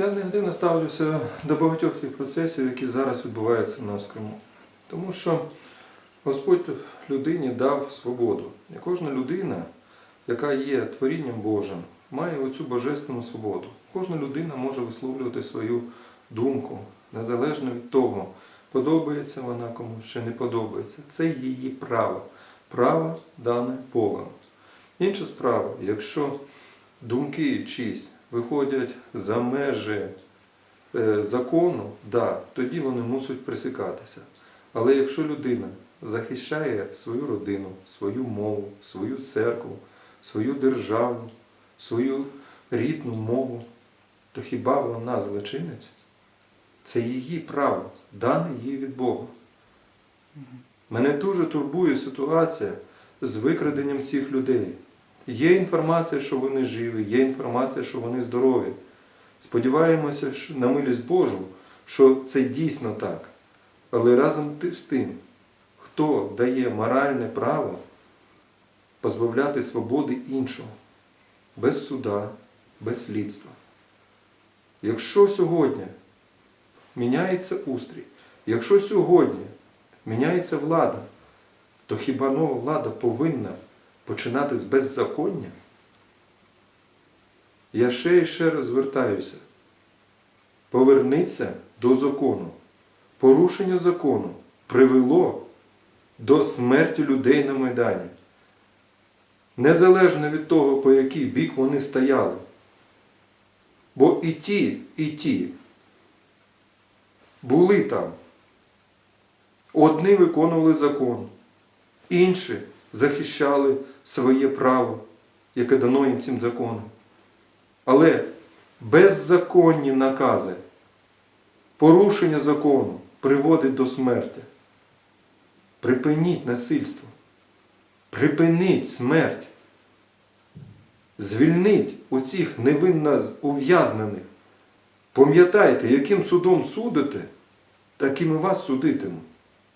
Я негативно ставлюся до багатьох тих процесів, які зараз відбуваються в нас в Криму. Тому що Господь людині дав свободу. І кожна людина, яка є творінням Божим, має оцю божественну свободу. Кожна людина може висловлювати свою думку, незалежно від того, подобається вона комусь чи не подобається. Це її право. Право дане Богом. Інша справа, якщо думки чиїсь виходять за межі е, закону, да, тоді вони мусять присікатися. Але якщо людина захищає свою родину, свою мову, свою церкву, свою державу, свою рідну мову, то хіба вона злочинець? Це її право, дане їй від Бога. Мене дуже турбує ситуація з викраденням цих людей. Є інформація, що вони живі, є інформація, що вони здорові. Сподіваємося на милість Божу, що це дійсно так. Але разом з тим, хто дає моральне право позбавляти свободи іншого, без суда, без слідства. Якщо сьогодні міняється устрій, якщо сьогодні міняється влада, то хіба нова влада повинна починати з беззаконня? Я ще і ще раз звертаюся. Поверніться до закону. Порушення закону привело до смерті людей на Майдані. Незалежно від того, по який бік вони стояли. Бо і ті, і ті були там. Одні виконували закон, інші захищали своє право, яке дано їм цим законом. Але беззаконні накази, порушення закону приводить до смерті. Припиніть насильство. Припиніть смерть. Звільніть оцих невинно ув'язнених. Пам'ятайте, яким судом судите, таким і вас судитимуть.